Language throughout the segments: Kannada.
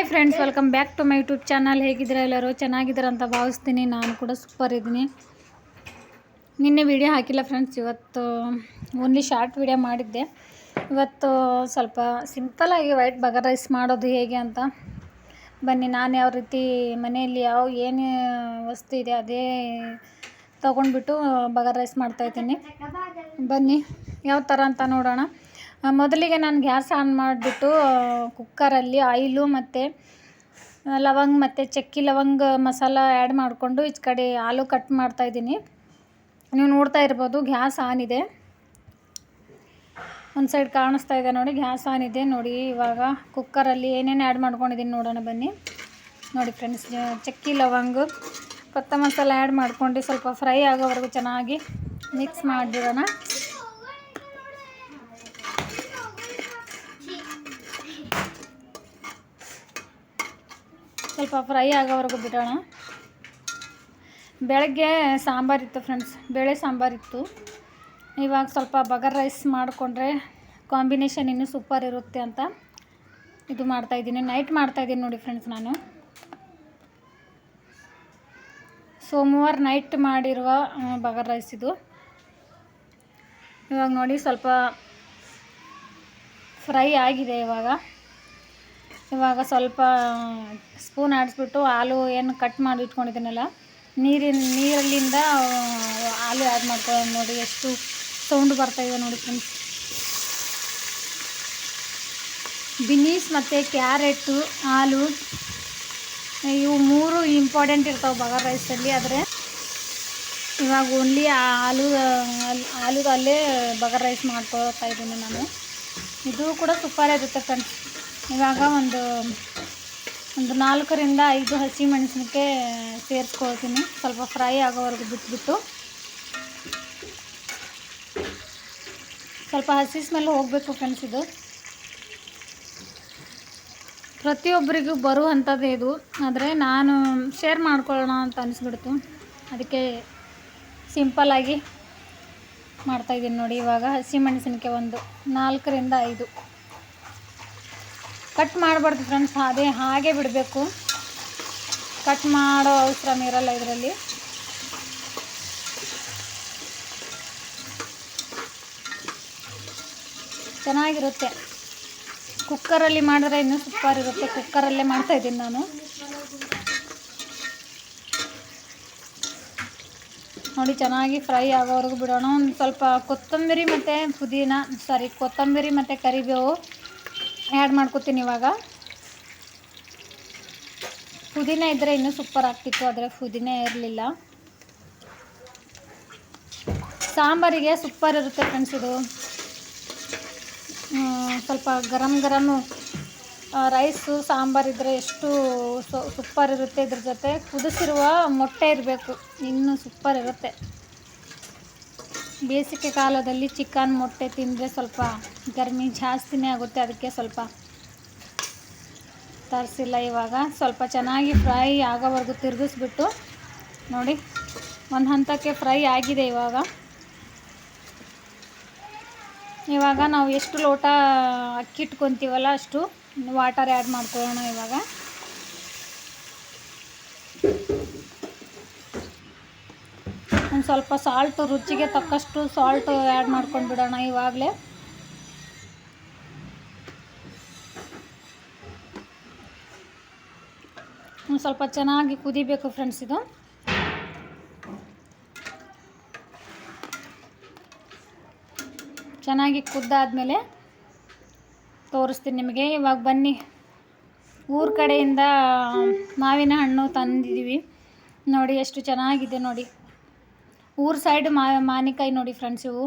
Hi friends welcome back to my YouTube channel ಹೇಗಿದ್ದೀರಾ ಎಲ್ಲರೂ? ಚೆನ್ನಾಗಿದ್ದೀರ ಅಂತ ಭಾವಿಸ್ತೀನಿ. ನಾನು ಕೂಡ ಸೂಪರ್ ಇದ್ದೀನಿ. ನಿನ್ನೆ ವಿಡಿಯೋ ಹಾಕಿಲ್ಲ ಫ್ರೆಂಡ್ಸ್ ಇವತ್ತು ಓನ್ಲಿ ಶಾರ್ಟ್ ವಿಡಿಯೋ ಮಾಡಿದ್ದೆ. ಇವತ್ತು ಸ್ವಲ್ಪ ಸಿಂಪಲಾಗಿ ವೈಟ್ ಬಗರ್ ರೈಸ್ ಮಾಡೋದು ಹೇಗೆ ಅಂತ. ಬನ್ನಿ, ನಾನು ಯಾವ ರೀತಿ ಮನೆಯಲ್ಲಿ ಯಾವ ಏನು ವಸ್ತು ಇದೆ ಅದೇ ತೊಗೊಂಡ್ಬಿಟ್ಟು ಬಗರ್ ರೈಸ್ ಮಾಡ್ತಾಯಿದ್ದೀನಿ ಬನ್ನಿ, ಯಾವ ಥರ ಅಂತ ನೋಡೋಣ. ಮೊದಲಿಗೆ ನಾನು ಗ್ಯಾಸ್ ಆನ್ ಮಾಡಿಬಿಟ್ಟು ಕುಕ್ಕರಲ್ಲಿ ಆಯಿಲು ಮತ್ತು ಲವಂಗ ಮತ್ತು ಚಕ್ಕಿ ಲವಂಗ ಮಸಾಲ ಆ್ಯಡ್ ಮಾಡಿಕೊಂಡು ಈ ಕಡೆ ಆಲೂ ಕಟ್ ಮಾಡ್ತಾಯಿದ್ದೀನಿ ನೀವು ನೋಡ್ತಾ ಇರ್ಬೋದು ಗ್ಯಾಸ್ ಆನ್ ಇದೆ. ಒಂದು ಸೈಡ್ ಕಾಣಿಸ್ತಾ ಇದೆ ನೋಡಿ, ಗ್ಯಾಸ್ ಆನ್ ಇದೆ ನೋಡಿ. ಇವಾಗ ಕುಕ್ಕರಲ್ಲಿ ಏನೇನು ಆ್ಯಡ್ ಮಾಡ್ಕೊಂಡಿದ್ದೀನಿ ನೋಡೋಣ ಬನ್ನಿ. ನೋಡಿ ಫ್ರೆಂಡ್ಸ್ ಚಕ್ಕಿ ಲವಂಗ ಕೊತ್ತ ಮಸಾಲ ಆ್ಯಡ್ ಮಾಡ್ಕೊಂಡು ಸ್ವಲ್ಪ ಫ್ರೈ ಆಗೋವರೆಗೂ ಚೆನ್ನಾಗಿ ಮಿಕ್ಸ್ ಮಾಡಿಬಿಡೋಣ ಸ್ವಲ್ಪ ಫ್ರೈ ಆಗೋವರೆಗೂ ಬಿಡೋಣ. ಬೆಳಗ್ಗೆ ಸಾಂಬಾರಿತ್ತು ಫ್ರೆಂಡ್ಸ್ ಬೇಳೆ ಸಾಂಬಾರಿತ್ತು ಇವಾಗ ಸ್ವಲ್ಪ ಬಗರ್ ರೈಸ್ ಮಾಡಿಕೊಂಡ್ರೆ ಕಾಂಬಿನೇಷನ್ ಇನ್ನೂ ಸೂಪರ್ ಇರುತ್ತೆ ಅಂತ ಇದು ಮಾಡ್ತಾಯಿದ್ದೀನಿ ನೈಟ್ ಮಾಡ್ತಾಯಿದ್ದೀನಿ ನೋಡಿ ಫ್ರೆಂಡ್ಸ್ ನಾನು. ಸೋಮವಾರ ನೈಟ್ ಮಾಡಿರುವ ಬಗರ್ ರೈಸ್ ಇದು. ಇವಾಗ ನೋಡಿ ಸ್ವಲ್ಪ ಫ್ರೈ ಆಗಿದೆ ಇವಾಗ. ಇವಾಗ ಸ್ವಲ್ಪ ಸ್ಪೂನ್ ಆಡಿಸ್ಬಿಟ್ಟು ಹಾಲು ಏನು ಕಟ್ ಮಾಡಿ ಇಟ್ಕೊಂಡಿದ್ದೀನಲ್ಲ, ನೀರಿನ, ನೀರಲ್ಲಿಂದ ಆಲೂ ಆ್ಯಡ್ ಮಾಡ್ಕೊಳ್ಳೋದು ನೋಡಿ ಎಷ್ಟು ಸೌಂಡ್ ಬರ್ತಾಯಿದೆ ನೋಡಿ ಫ್ರೆಂಡ್ಸ್ ಬಿನೀಸ್ ಮತ್ತು ಕ್ಯಾರೆಟು ಹಾಲು, ಇವು ಮೂರು ಇಂಪಾರ್ಟೆಂಟ್ ಇರ್ತಾವೆ ಬಗರ್ ರೈಸಲ್ಲಿ ಆದರೆ ಇವಾಗ ಓನ್ಲಿ ಆಲೂ ಆಲೂದಲ್ಲೇ ಬಗರ್ ರೈಸ್ ಮಾಡ್ಕೊಳ್ತಾ ಇದ್ದೀನಿ ನಾನು. ಇದು ಕೂಡ ಸೂಪರ್ ಇರುತ್ತೆ ಫ್ರೆಂಡ್ಸ್ ಇವಾಗ ಒಂದು ಒಂದು ನಾಲ್ಕರಿಂದ ಐದು ಹಸಿ ಸೇರಿಸ್ಕೊಳ್ತೀನಿ. ಸ್ವಲ್ಪ ಫ್ರೈ ಆಗೋವರೆಗೂ ಬಿಟ್ಬಿಟ್ಟು. ಸ್ವಲ್ಪ ಹಸಿ ಸ್ಮೆಲ್ ಹೋಗಬೇಕು ಫ್ರೆಂಡ್ಸ್ ಇದು. ಪ್ರತಿಯೊಬ್ಬರಿಗೂ ಬರುವಂಥದ್ದೇ ಇದು. ಆದರೆ ನಾನು ಶೇರ್ ಮಾಡ್ಕೊಳ್ಳೋಣ ಅಂತ ಅನಿಸ್ಬಿಡ್ತು. ಅದಕ್ಕೆ ಸಿಂಪಲ್ಲಾಗಿ ಮಾಡ್ತಾಯಿದ್ದೀನಿ ನೋಡಿ ಇವಾಗ ಹಸಿ ಮೆಣಸಿನಕಾಯಿ ಒಂದು ನಾಲ್ಕರಿಂದ ಐದು. ಕಟ್ ಮಾಡಬಾರ್ದು ಫ್ರೆಂಡ್ಸ್ ಅದೇ ಹಾಗೆ ಬಿಡಬೇಕು. ಕಟ್ ಮಾಡೋ ಅವಸರ ಇರಲ್ಲ ಇದರಲ್ಲಿ. ಚೆನ್ನಾಗಿರುತ್ತೆ. ಕುಕ್ಕರಲ್ಲಿ ಮಾಡಿದ್ರೆ ಇನ್ನೂ ಸೂಪರ್ ಇರುತ್ತೆ ಕುಕ್ಕರಲ್ಲೇ ಮಾಡ್ತಾಯಿದ್ದೀನಿ ನಾನು. ನೋಡಿ, ಚೆನ್ನಾಗಿ ಫ್ರೈ ಆಗೋವರೆಗೂ ಬಿಡೋಣ. ಒಂದು ಸ್ವಲ್ಪ ಕೊತ್ತಂಬರಿ ಮತ್ತು ಪುದೀನ ಸಾರಿ ಕೊತ್ತಂಬರಿ ಮತ್ತು ಕರಿಬೇವು. ಆ್ಯಡ್ ಮಾಡ್ಕೊತೀನಿ ಇವಾಗ. ಪುದೀನ ಇದ್ದರೆ ಇನ್ನೂ ಸೂಪರ್ ಆಗ್ತಿತ್ತು, ಆದರೆ ಪುದೀನ ಇರಲಿಲ್ಲ. ಸಾಂಬಾರಿಗೆ ಸೂಪರ್ ಇರುತ್ತೆ ಫ್ರೆಂಡ್ಸ್ ಇದು. ಸ್ವಲ್ಪ ಗರಂ ಗರಮ್ ರೈಸು ಸಾಂಬಾರು ಇದ್ದರೆ ಎಷ್ಟು ಸೂಪರ್ ಇರುತ್ತೆ ಇದ್ರ ಜೊತೆ. ಕುದಿಸಿರುವ ಮೊಟ್ಟೆ ಇರಬೇಕು, ಇನ್ನೂ ಸೂಪರ್ ಇರುತ್ತೆ. ಬೇಸಿಗೆ ಕಾಲದಲ್ಲಿ ಚಿಕನ್ ಮೊಟ್ಟೆ ತಿಂದರೆ ಸ್ವಲ್ಪ ಗರ್ಮಿ ಜಾಸ್ತಿನೇ ಆಗುತ್ತೆ, ಅದಕ್ಕೆ ಸ್ವಲ್ಪ ತರಿಸಿಲ್ಲ ಇವಾಗ. ಸ್ವಲ್ಪ ಚೆನ್ನಾಗಿ ಫ್ರೈ ಆಗೋವರೆಗೂ ತಿರುಗಿಸ್ಬಿಟ್ಟು ನೋಡಿ, ಒಂದು ಹಂತಕ್ಕೆ ಫ್ರೈ ಆಗಿದೆ ಇವಾಗ. ಇವಾಗ ನಾವು ಎಷ್ಟು ಲೋಟ ಅಕ್ಕಿ ಇಟ್ಕೊತೀವಲ್ಲ ಅಷ್ಟು ವಾಟರ್ ಆ್ಯಡ್ ಮಾಡ್ಕೊಳ್ಳೋಣ ಇವಾಗ. ಒಂದು ಸ್ವಲ್ಪ ಸಾಲ್ಟು ರುಚಿಗೆ ತಕ್ಕಷ್ಟು ಸಾಲ್ಟು ಆ್ಯಡ್ ಮಾಡ್ಕೊಂಡು ಬಿಡೋಣ ಇವಾಗಲೇ. ಒಂದು ಸ್ವಲ್ಪ ಚೆನ್ನಾಗಿ ಕುದಿಬೇಕು ಫ್ರೆಂಡ್ಸ್ ಇದು. ಚೆನ್ನಾಗಿ ಕುದ್ದಾದಮೇಲೆ ತೋರಿಸ್ತೀನಿ ನಿಮಗೆ. ಇವಾಗ ಬನ್ನಿ. ಊರ ಕಡೆಯಿಂದ ಮಾವಿನ ಹಣ್ಣು ತಂದಿದ್ದೀವಿ ನೋಡಿ ಎಷ್ಟು ಚೆನ್ನಾಗಿದೆ ನೋಡಿ. ಊರ ಸೈಡ್ ಮಾ ಮಾವಿನಕಾಯಿ ನೋಡಿ ಫ್ರೆಂಡ್ಸ್ ಇವು.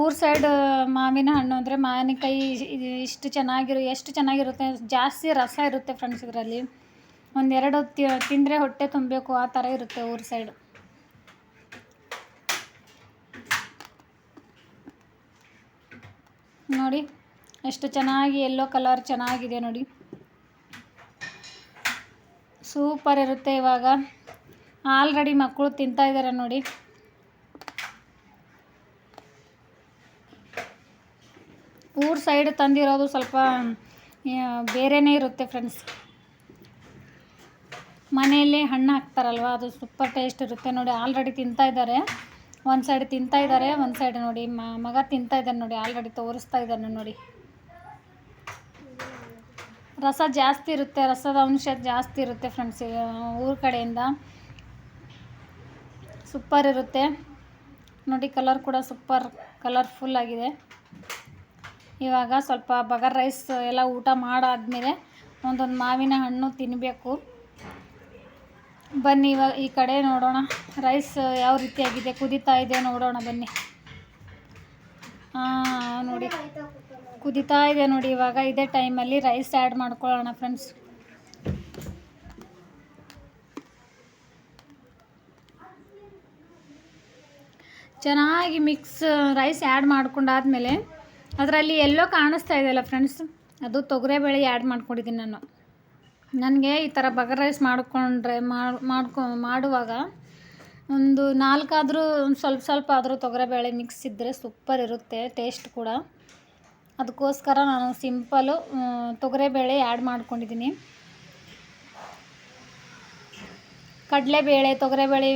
ಊರ ಸೈಡ್ ಮಾವಿನ ಹಣ್ಣು ಅಂದರೆ ಮಾವಿನಕಾಯಿ ಇಷ್ಟು ಚೆನ್ನಾಗಿರು, ಎಷ್ಟು ಚೆನ್ನಾಗಿರುತ್ತೆ, ಜಾಸ್ತಿ ರಸ ಇರುತ್ತೆ ಫ್ರೆಂಡ್ಸ್ ಇದರಲ್ಲಿ. ಒಂದೆರಡು ತಿಂದರೆ ಹೊಟ್ಟೆ ತುಂಬಬೇಕು, ಆ ಥರ ಇರುತ್ತೆ ಊರ ಸೈಡ್ ನೋಡಿ, ಎಷ್ಟು ಚೆನ್ನಾಗಿ ಎಲ್ಲೋ ಕಲರ್ ಚೆನ್ನಾಗಿದೆ ನೋಡಿ. ಸೂಪರ್ ಇರುತ್ತೆ ಇವಾಗ. ಆಲ್ರೆಡಿ ಮಕ್ಕಳು ತಿಂತಾ ಇದ್ದಾರೆ ನೋಡಿ. ಊರ್ ಸೈಡ್ ತಂದಿರೋದು ಸ್ವಲ್ಪ ಬೇರೆನೇ ಇರುತ್ತೆ ಫ್ರೆಂಡ್ಸ್ ಮನೆಯಲ್ಲೇ ಹಣ್ಣು ಹಾಕ್ತಾರಲ್ವ, ಅದು ಸೂಪರ್ ಟೇಸ್ಟ್ ಇರುತ್ತೆ ನೋಡಿ. ಆಲ್ರೆಡಿ ತಿಂತಾ ಇದ್ದಾರೆ ಒಂದು ಸೈಡ್ ತಿಂತಾ ಇದ್ದಾರೆ ಒಂದು ಸೈಡ್ ನೋಡಿ. ಮಗ ತಿಂತಾ ಇದ್ದಾನೆ ನೋಡಿ, ಆಲ್ರೆಡಿ ತೋರಿಸ್ತಾ ಇದ್ದಾನೆ ನೋಡಿ. ರಸ ಜಾಸ್ತಿ ಇರುತ್ತೆ, ರಸದ ಅಂಶ ಜಾಸ್ತಿ ಇರುತ್ತೆ ಫ್ರೆಂಡ್ಸ್ ಊರ ಕಡೆಯಿಂದ. ಸೂಪರ್ ಇರುತ್ತೆ. ನೋಡಿ ಕಲರ್ ಕೂಡ ಸೂಪರ್ ಕಲರ್ಫುಲ್ ಆಗಿದೆ. ಇವಾಗ ಸ್ವಲ್ಪ ಬಗರ್ ರೈಸ್ ಎಲ್ಲ ಊಟ ಮಾಡಾದ್ಮೇಲೆ ಒಂದೊಂದು ಮಾವಿನ ಹಣ್ಣು ತಿನ್ನಬೇಕು ಬನ್ನಿ ಇವಾಗ ಈ ಕಡೆ ನೋಡೋಣ ರೈಸ್ ಯಾವ ರೀತಿಯಾಗಿದೆ, ಕುದೀತಾ ಇದೆ ನೋಡೋಣ ಬನ್ನಿ. ಹಾಂ, ನೋಡಿ. ಕುದಿತಾ ಇದೆ ನೋಡಿ ಇವಾಗ. ಇದೇ ಟೈಮಲ್ಲಿ ರೈಸ್ ಆ್ಯಡ್ ಮಾಡ್ಕೊಳ್ಳೋಣ ಫ್ರೆಂಡ್ಸ್. ಚೆನ್ನಾಗಿ ಮಿಕ್ಸ್, ರೈಸ್ ಆ್ಯಡ್ ಮಾಡ್ಕೊಂಡಾದ್ಮೇಲೆ ಅದರಲ್ಲಿ ಎಲ್ಲೋ ಕಾಣಿಸ್ತಾ ಇದೆಯಲ್ಲ ಫ್ರೆಂಡ್ಸ್? ಅದು ತೊಗರೆಬೇಳೆ ಆ್ಯಡ್ ಮಾಡ್ಕೊಂಡಿದ್ದೀನಿ ನಾನು. ನನಗೆ ಈ ಥರ ಬಗರ್ ರೈಸ್ ಮಾಡಿಕೊಂಡ್ರೆ ಮಾಡ್ಕೊ, ಮಾಡುವಾಗ ಒಂದು ನಾಲ್ಕಾದರೂ ಒಂದು ಸ್ವಲ್ಪ ಸ್ವಲ್ಪ ಆದರೂ ತೊಗರಿಬೇಳೆ ಮಿಕ್ಸ್ ಇದ್ದರೆ ಸೂಪರ್ ಇರುತ್ತೆ ಟೇಸ್ಟ್ ಕೂಡ. ಅದಕ್ಕೋಸ್ಕರ ನಾನು ಸಿಂಪಲು ತೊಗರೆಬೇಳೆ ಆ್ಯಡ್ ಮಾಡ್ಕೊಂಡಿದ್ದೀನಿ ಕಡಲೆಬೇಳೆ ತೊಗರಿಬೇಳೆ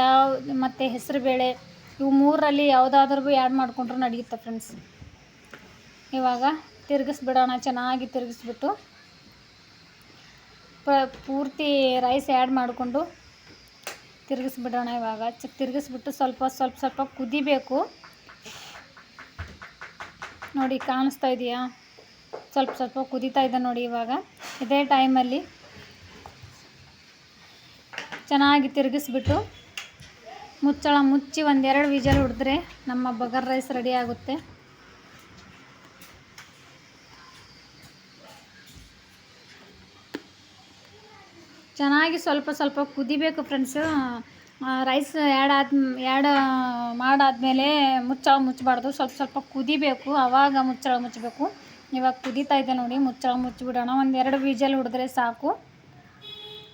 ಯಾವ, ಮತ್ತು ಹೆಸರುಬೇಳೆ ಇವು ಮೂರರಲ್ಲಿ ಯಾವುದಾದ್ರೂ ಆ್ಯಡ್ ಮಾಡಿಕೊಂಡ್ರೆ ನಡೆಯುತ್ತೆ ಫ್ರೆಂಡ್ಸ್ ಇವಾಗ ತಿರುಗಿಸ್ಬಿಡೋಣ, ಚೆನ್ನಾಗಿ ತಿರುಗಿಸ್ಬಿಟ್ಟು. ಪೂರ್ತಿ ರೈಸ್ ಆ್ಯಡ್ ಮಾಡಿಕೊಂಡು ತಿರುಗಿಸ್ಬಿಡೋಣ ಇವಾಗ. ಚ ತಿರುಗಿಸ್ಬಿಟ್ಟು ಸ್ವಲ್ಪ ಸ್ವಲ್ಪ ಸ್ವಲ್ಪ ಕುದಿಬೇಕು. ನೋಡಿ, ಕಾಣಿಸ್ತಾ ಇದೆಯಾ? ಸ್ವಲ್ಪ ಸ್ವಲ್ಪ ಕುದೀತಾ ಇದೆ ನೋಡಿ ಇವಾಗ. ಇದೇ ಟೈಮಲ್ಲಿ ಚೆನ್ನಾಗಿ ತಿರುಗಿಸ್ಬಿಟ್ಟು ಮುಚ್ಚಳ ಮುಚ್ಚಿ ಒಂದೆರಡು ವಿಜಲ್ ಹೊಡೆದ್ರೆ ನಮ್ಮ ಬಗರ್ ರೈಸ್ ರೆಡಿ ಆಗುತ್ತೆ. ಚೆನ್ನಾಗಿ ಸ್ವಲ್ಪ ಸ್ವಲ್ಪ ಕುದಿಬೇಕು ಫ್ರೆಂಡ್ಸು ರೈಸ್ ಆ್ಯಡ್ ಆದ ಆ್ಯಡ್ ಮಾಡಾದಮೇಲೆ ಮುಚ್ಚಳ ಮುಚ್ಚಬಾರ್ದು. ಸ್ವಲ್ಪ ಸ್ವಲ್ಪ ಕುದಿಬೇಕು. ಆವಾಗ ಮುಚ್ಚಳ ಮುಚ್ಚಬೇಕು. ಇವಾಗ ಕುದೀತಾ ಇದೆ ನೋಡಿ, ಮುಚ್ಚಳ ಮುಚ್ಚಿಬಿಡೋಣ. ಒಂದು ಎರಡು ವಿಜಲ್ ಹೊಡೆದ್ರೆ ಸಾಕು.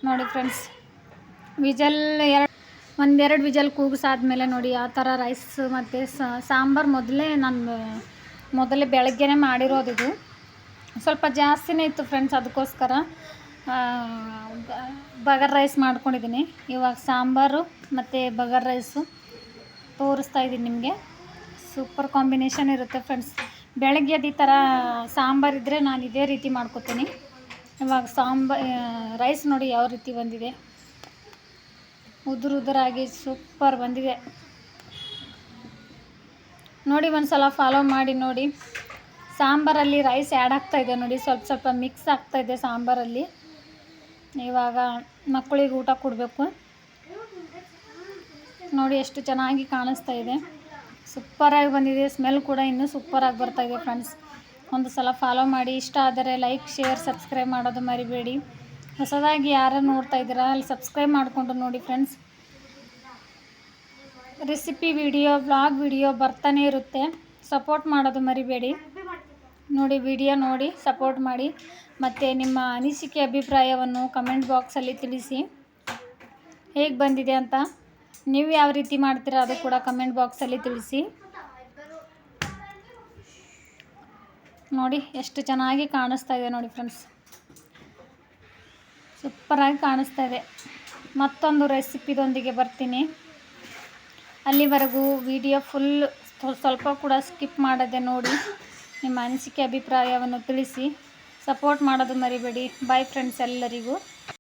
ನೋಡಿ ಫ್ರೆಂಡ್ಸ್ ವಿಜಲ್ ಎರಡು ಒಂದೆರಡು ವಿಜಲ್ ಕೂಗಿಸಾದ್ಮೇಲೆ ನೋಡಿ ಆ ಥರ ರೈಸ್ ಮತ್ತು ಸಾಂಬಾರು ಮೊದಲೇ ನಾನು, ಮೊದಲೇ ಬೆಳಗ್ಗೆನೇ ಇದು. ಸ್ವಲ್ಪ ಜಾಸ್ತಿನೇ ಇತ್ತು ಫ್ರೆಂಡ್ಸ್ ಅದಕ್ಕೋಸ್ಕರ. ಬಗರ್ ರೈಸ್ ಮಾಡ್ಕೊಂಡಿದ್ದೀನಿ. ಇವಾಗ ಸಾಂಬಾರು ಮತ್ತು ಬಗರ್ ರೈಸು ತೋರಿಸ್ತಾ ಇದ್ದೀನಿ ನಿಮಗೆ. ಸೂಪರ್ ಕಾಂಬಿನೇಷನ್ ಇರುತ್ತೆ ಫ್ರೆಂಡ್ಸ್ ಬೆಳಗ್ಗೆ ಅದು ಈ ಥರ ಸಾಂಬಾರು ಇದ್ದರೆ ನಾನು ಇದೇ ರೀತಿ ಮಾಡ್ಕೊತೀನಿ. ಇವಾಗ ಸಾಂಬ ರೈಸ್ ನೋಡಿ ಯಾವ ರೀತಿ ಬಂದಿದೆ. ಉದುರು ಉದುರಾಗಿ ಸೂಪರ್ ಬಂದಿದೆ. ನೋಡಿ ಒಂದು ಸಲ ಫಾಲೋ ಮಾಡಿ, ನೋಡಿ. ಸಾಂಬಾರಲ್ಲಿ ರೈಸ್ ಆ್ಯಡ್ ಆಗ್ತಾಯಿದೆ ನೋಡಿ, ಸ್ವಲ್ಪ ಸ್ವಲ್ಪ ಮಿಕ್ಸ್ ಆಗ್ತಾಯಿದೆ ಸಾಂಬಾರಲ್ಲಿ. ಇವಾಗ ಮಕ್ಕಳಿಗೆ ಊಟ ಕೊಡಬೇಕು. ನೋಡಿ ಎಷ್ಟು ಚೆನ್ನಾಗಿ ಕಾಣಿಸ್ತಾ ಇದೆ. ಸೂಪರಾಗಿ ಬಂದಿದೆ. ಸ್ಮೆಲ್ ಕೂಡ ಇನ್ನೂ ಸೂಪರಾಗಿ ಇದೆ ಫ್ರೆಂಡ್ಸ್ ಒಂದು ಸಲ ಫಾಲೋ ಮಾಡಿ. ಇಷ್ಟ ಆದರೆ ಲೈಕ್ ಶೇರ್ ಸಬ್ಸ್ಕ್ರೈಬ್ ಮಾಡೋದು ಮರಿಬೇಡಿ. ಹೊಸದಾಗಿ ಯಾರು ನೋಡ್ತಾ ಇದ್ದೀರಾ, ಅಲ್ಲಿ ಸಬ್ಸ್ಕ್ರೈಬ್ ಮಾಡಿಕೊಂಡು ನೋಡಿ friends recipe video blog video ಬರ್ತಾನೆ ಇರುತ್ತೆ. ಸಪೋರ್ಟ್ ಮಾಡೋದು ಮರಿಬೇಡಿ. ನೋಡಿ, ವಿಡಿಯೋ ನೋಡಿ ಸಪೋರ್ಟ್ ಮಾಡಿ. ಮತ್ತು ನಿಮ್ಮ ಅನಿಸಿಕೆ ಅಭಿಪ್ರಾಯವನ್ನು ಕಮೆಂಟ್ ಬಾಕ್ಸಲ್ಲಿ ತಿಳಿಸಿ. ಹೇಗೆ ಬಂದಿದೆ ಅಂತ ನೀವು ಯಾವ ರೀತಿ ಮಾಡ್ತೀರಾ ಅದು ಕೂಡ ಕಮೆಂಟ್ ಬಾಕ್ಸಲ್ಲಿ ತಿಳಿಸಿ. ನೋಡಿ, ಎಷ್ಟು ಚೆನ್ನಾಗಿ ಕಾಣಿಸ್ತಾ ಇದೆ ನೋಡಿ ಫ್ರೆಂಡ್ಸ್ ಸೂಪರಾಗಿ ಕಾಣಿಸ್ತಾ ಇದೆ. ಮತ್ತೊಂದು ರೆಸಿಪಿದೊಂದಿಗೆ ಬರ್ತೀನಿ. ಅಲ್ಲಿವರೆಗೂ ವಿಡಿಯೋ ಫುಲ್ ಸ್ವಲ್ಪ ಕೂಡ ಸ್ಕಿಪ್ ಮಾಡದೆ ನೋಡಿ. ನಿಮ್ಮ ಅನಿಸಿಕೆ ಅಭಿಪ್ರಾಯವನ್ನು ತಿಳಿಸಿ. ಸಪೋರ್ಟ್ ಮಾಡೋದು ಮರಿಬೇಡಿ. ಬಾಯ್ ಫ್ರೆಂಡ್ಸ್ ಎಲ್ಲರಿಗೂ.